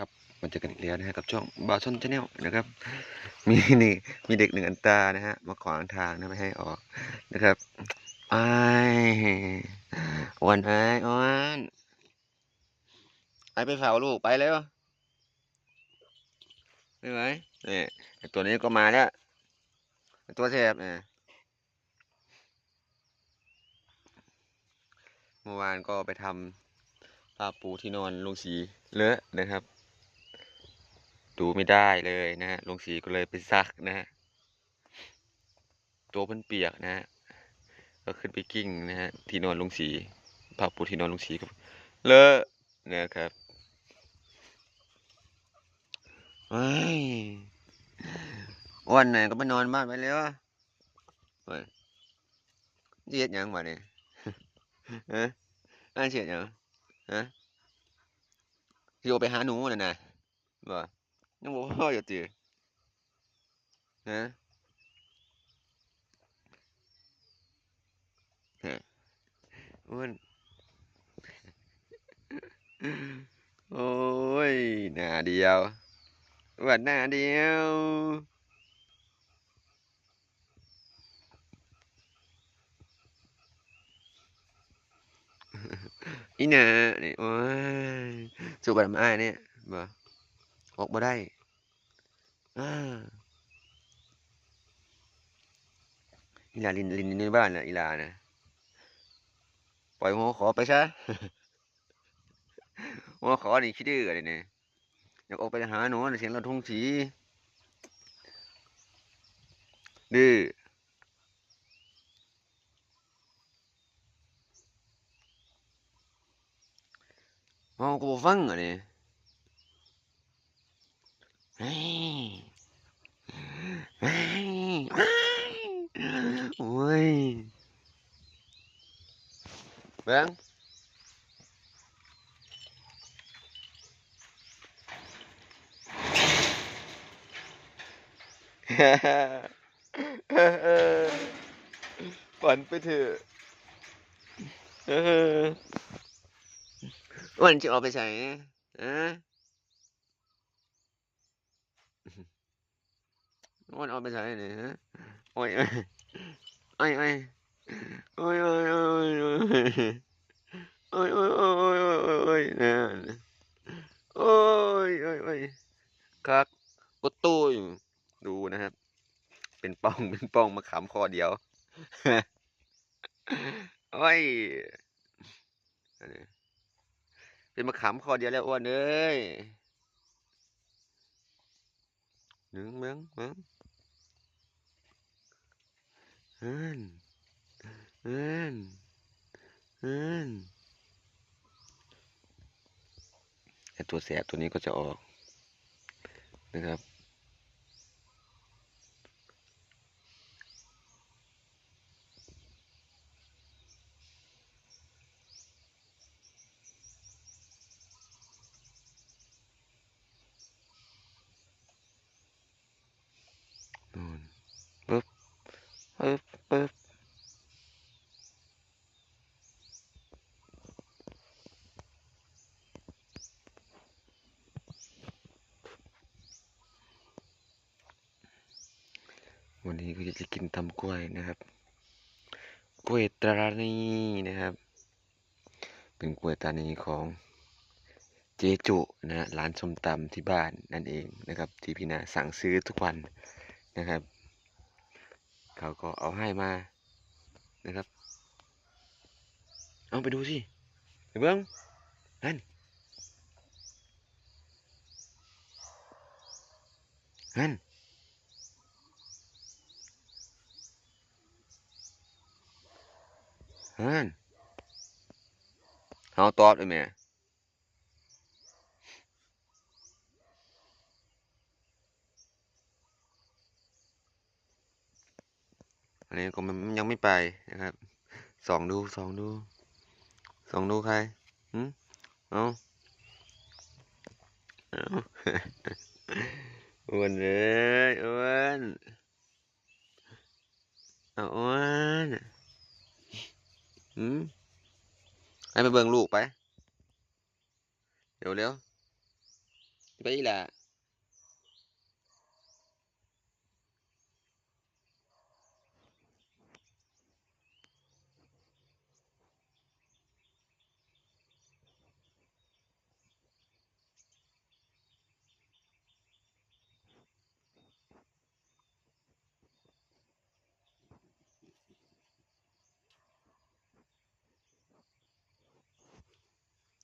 ครับมาเจอกันอีกแล้วนะฮะกับช่องบาชอนชาแนลนะครับ มีนี่มีเด็กหนึ่งอันตานะฮะมาขวางทางนะไม่ให้ออกนะครับไอ้ายอ้วันไอ้ายอ้วันไอ้ไปเผาลูกไปแล้วไม่ไหวนี่ไอ้ตัวนี้ก็มาแล้วตัวแสบเนี่ยเมื่อวานก็ไปทำผ้าปูที่นอนลุงสีเลอะนะครับ ดูไม่ได้เลยนะฮะลงสีก็เลยไปซักนะฮะตัวเพิ่นเปียกนะฮะก็ขึ้นไปกิ้งนะฮะที่นอนลงสีผ้าปูที่นอนลงสีก็เลอะนะครับไอ้ยวันไหนก็ไปนอนบ้านไปแล้วเฮ้ยเจียดยังวะเนี่ยฮะอันเฉียดหยังฮะโอไปหาหนูน่ะนะบ่ nó 冇開入啲嚇嚇มันโอ้ยหน้าเดียวว่าหน้าเดียวอีน่ะนี่โอ้ยสุบันมาอ้ายเนี่ยบ่ ออกบ่ได้อ่าอีลาลินลินในบ้านนะอีลานะปล่อยหัวขอไปซะหัวขอนี่ขี้ดื้อเลยเนี่ยอยากออกไปหาหนูเสียงเราทุ่งสีดื้อเมาก็บ่ฟังอะนี่ย โอ้ยเบิ่งฝันไปเถอะอวันจะออกไปใส่อะ วันออกไปใส่เนี่ยฮะโอ้ยโอ้ยโอ้ยโอ้ยโอ้ยโอ้ยโอ้ยโอ้ยโอ้ยโอ้ยโอ้ยโอ้ยโอ้ยโอ้ยนะโอ้ยโอ้ยโอ้ยคักกดตู้อยู่ดูนะครับ เป็นป้องเป็นป้องมาขำคอเดียวโอ้ยเป็นมาขำคอเดียวแล้วอ้วนเอ้ยหนึ่งเมืองเมือง เอินเอินเอินไอตัวแสบตัวนี้ก็จะออกนะครับนู่นปึ๊บปึ๊บปึ๊บ วันนี้ก็จะกินตำกล้วยนะครับ กล้วยตรานีนะครับ เป็นกล้วยตานีของเจจุนะร้านส้มตำที่บ้านนั่นเองนะครับ ที่พี่นาสั่งซื้อทุกวันนะครับ เขาก็เอาให้มานะครับ เอาไปดูสิไปเบิ้งนั่นนั่น นั่นเอาตอบเลยแม่อันนี้ก็มันยังไม่ไปนะครับสองดูสองดูสองดูใครหืมเอาเอาอ้วนเลยอ้วนเอาอ้วน อืมให้ไปเบิ่งลูกไปเร็วเร็วไปอีหล่ะ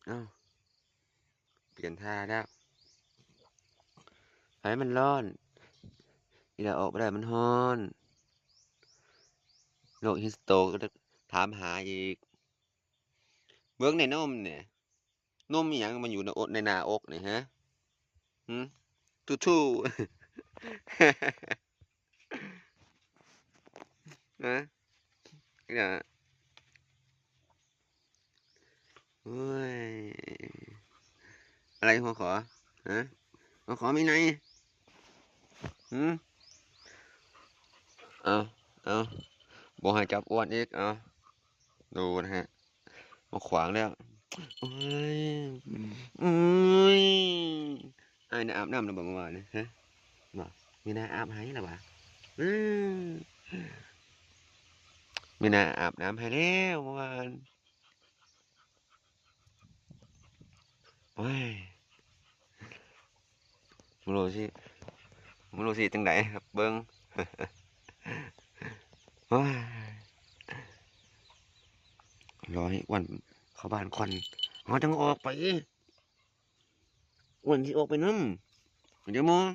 อ้าเปลี่ยนท่าแล้วไอ้มันร้อนอีล่ะออกบ่ได้มันร้อนโรคฮิสโตก็ถามหาอีก เบิ่งในนมเนี่ยนมอิหยังมันอยู่ในอกในหน้าอกเนี่ยฮะหือทู่ๆฮะอีหล่ะ โอ้ยอะไรหัวขอฮะหัวขอมีไหนหืมเอาเอาบอกให้จับอ้วนอีกเอาดูนะฮะมาขวางแล้วโอ้ยอุ้ยไอ้น่ะอาบน้ำแล้วบ่เมื่อวานนี่ฮะบอกมีนาอาบให้แล้วะอืมมีนาอาบน้ำให้แล้วเมื่อวาน โอ้ยม่รู้สิม่รู้สิจังไดครับเบิ่งโอ้ยร้อ้วันเข้าบ้านควันเขาจังออกไปวันที่ออกไปน้ำเดี๋ยวมอง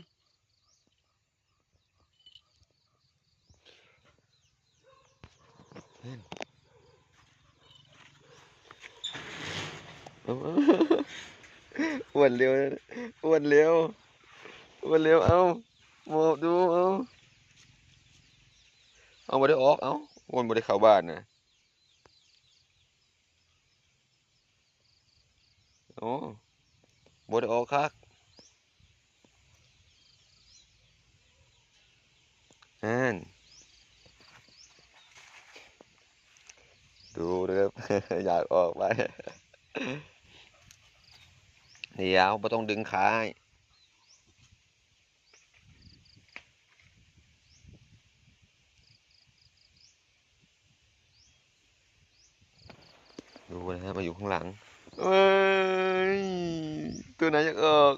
เฮ้ยเอ อ้วนเร็วอ้วนเร็วอ้วนเร็วเอาหมอบดูเอาเอาบ่ได้ออกเอาอ้วนบ่ได้เข้าบ้านนะโอ้บ่ได้ออกคักนั่นดูเด้ออยากออกไป เดี๋ยวบ่ต้องดึงขาให้ดูนะฮะมาอยู่ข้างหลังเอ้ยตัวไหนอยากออก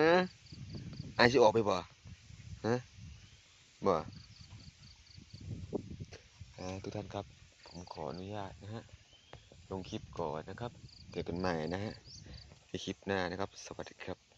ฮะไอายสิออกไปบ่ฮะบ่ทุกท่านครับ ผมขออนุญาตนะฮะ ลงคลิปก่อนนะครับเจอกันใหม่นะฮะ คลิปหน้านะครับ สวัสดีครับ